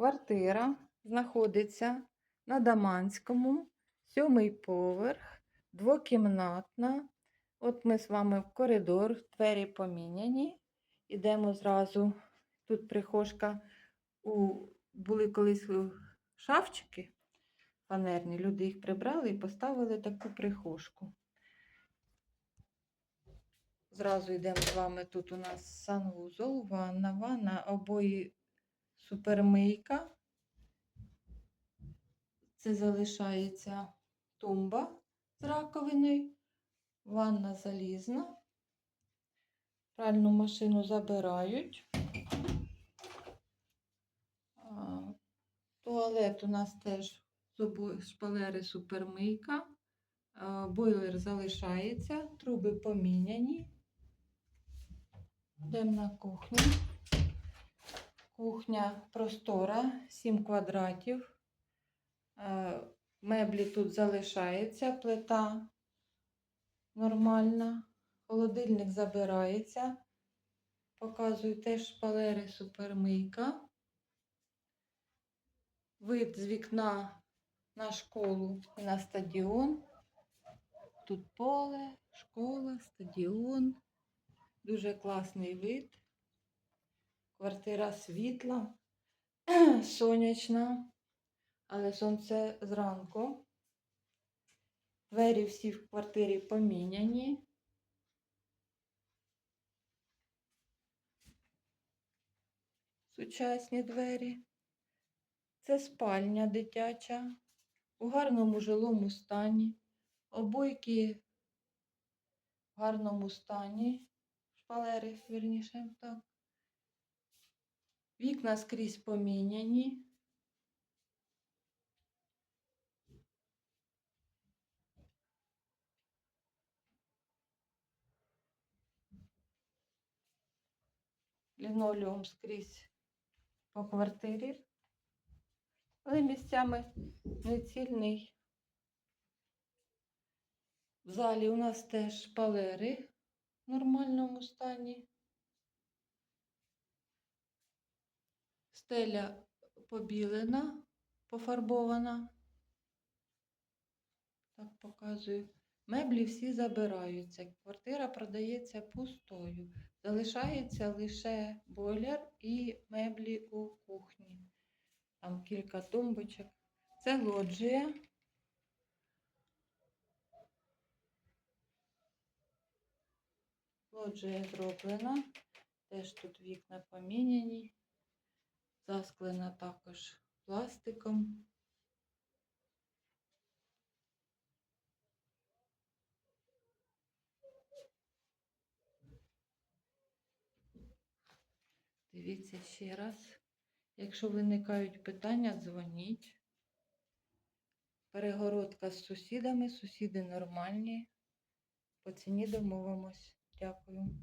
Квартира знаходиться на Даманському, сьомий поверх, двокімнатна. От ми з вами в коридор, двері поміняні. Ідемо зразу. Тут прихожка. У... Були колись шафчики фанерні. Люди їх прибрали і поставили таку прихожку. Зразу йдемо з вами. Тут у нас санвузол, ванна, ванна, обої супермийка. Це залишається тумба з раковиною, ванна залізна. Пральну машину забирають. Туалет у нас теж шпалери супермийка. Бойлер залишається, труби поміняні. Йдемо на кухню. Кухня простора, 7 квадратів. Е, Меблі тут залишається, плита нормальна. Холодильник забирається. Показую теж шпалери супермийка. Вид з вікна на школу і на стадіон. Тут поле, школа, стадіон. Дуже класний вид. Квартира світла, сонячна, але сонце зранку. Двері всі в квартирі поміняні. Сучасні двері. Це спальня дитяча у гарному жилому стані. Обойки в гарному стані. Шпалери, вірніше, так. Вікна скрізь поміняні. Лінолеум скрізь по квартирі, але місцями нецільний. В залі у нас теж шпалери в нормальному стані. Стеля побілена, пофарбована. Так показую. Меблі всі забираються. Квартира продається пустою. Залишається лише бойлер і меблі у кухні. Там кілька тумбочок. Це лоджія. Лоджія зроблена. Теж тут вікна поміняні. Засклена також пластиком. Дивіться ще раз. Якщо виникають питання, дзвоніть. Перегородка з сусідами, сусіди нормальні. По ціні домовимось. Дякую.